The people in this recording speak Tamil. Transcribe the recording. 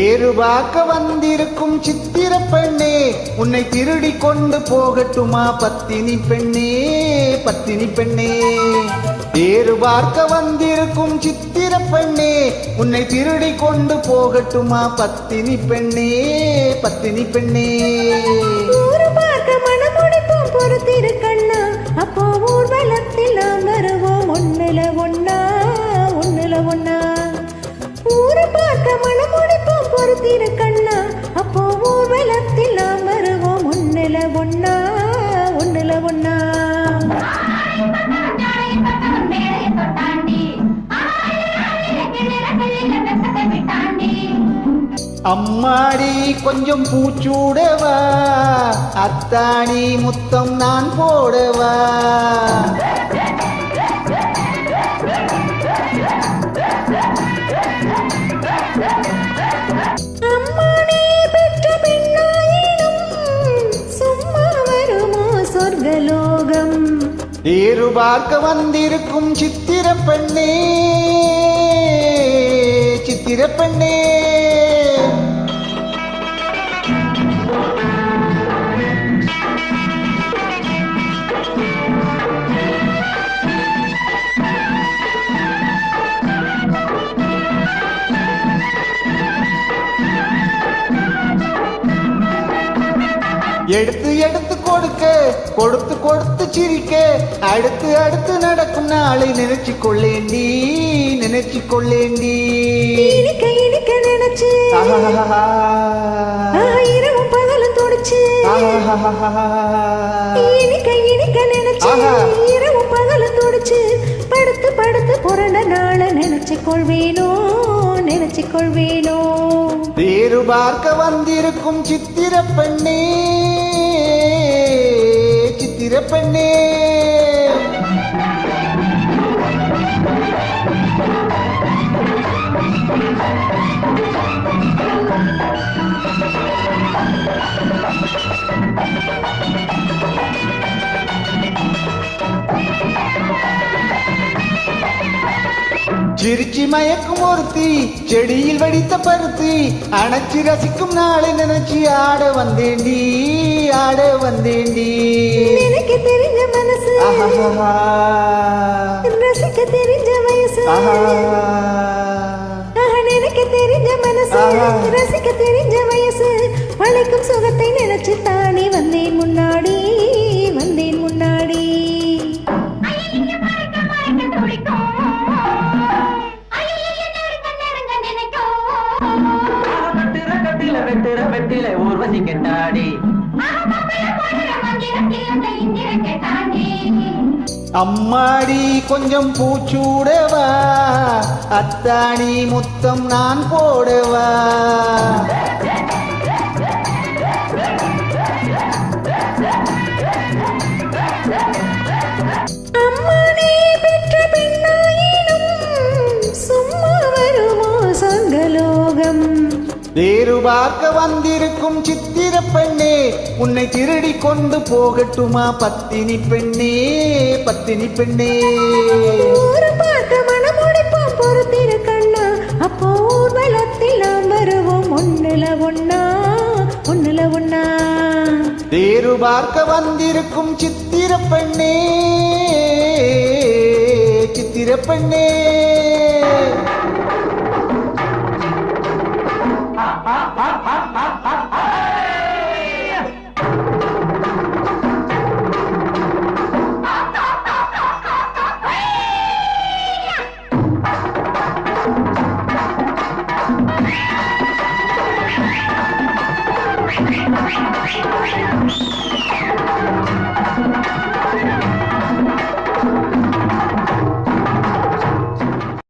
ஏறுபாக்க வந்திருக்கும் சித்திர பெண்ணே உன்னை திருடி கொண்டு போகட்டுமா பத்தினி பெண்ணே பத்தினி பெண்ணே? தேரு பார்க்க வந்திருக்கும் சித்திர பெண்ணே உன்னை திருடி கொண்டு போகட்டுமா பத்தினி பெண்ணே பத்தினி பெண்ணே? ஊரு பொறுத்திரு கண்ணா அப்போ ஊர்வலத்தில் நாம் வருவோம் ஒண்ணுல ஒண்ணா இரு கண்ணா அப்போ ஊர்வலத்தில் நாம் வருவோம். ஒன்னுல ஒன்னா ஒன்னுல ஒன்னா அம்மாடி கொஞ்சம் பூச்சூடவா. அத்தாடி முத்தம் நான் போடவா. ஏறு பார்க்க வந்திருக்கும் சித்திர பெண்ணே சித்திர பெண்ணே எடுத்து எடுத்து கொடுக்க கொடுத்து கொடுத்து சிரிக்க. அடுத்து அடுத்து நடக்கும் நாளை நினைச்சு கொள்ளேண்டி நினைச்சு கொள்ளேண்டி இனிக்க இனிக்க நினைச்சு. ஆயிரம் பகலும் துடிச்சு. இனிக்க இனிக்க நினைச்சு. இரவு பகலும் துடிச்சு. படுத்து படுத்து புரண்ட நாள நினைச்சு கொள்வேனோ நினைச்சு கொள்வேனோ வேறு பார்க்க வந்திருக்கும் சித்திர பெண்ணே சித்திர பெண்ணே. சிரிச்சி மயக்கும் ஒருத்தி செடியில் வெடித்த பருத்தி அணைச்சி ரசிக்கும் நாளை நினைச்சி ஆட வந்தேண்டி ஆட வந்தேண்டி நினைக்க தெரிஞ்ச மனசு. ரசிக்க தெரிஞ்ச வயசு நினைக்க தெரிஞ்ச மனசு. ரசிக்க தெரிஞ்ச வயசு வளைக்கும் சுகத்தை வெட்டில வெட்டுற வெட்டில ஊர்வசி கெட்டாடி அம்மாடி கொஞ்சம் பூச்சூடவா. அத்தாடி முத்தம் நான் போடவா. வேறு பார்க்க வந்திருக்கும் சித்திர பெண்ணே உன்னை திருடி கொண்டு போகட்டுமா பத்தினி பெண்ணே பத்தினி பெண்ணே? வேறு பார்க்க வந்திருக்கும் சித்திர பெண்ணே சித்திர பெண்ணே.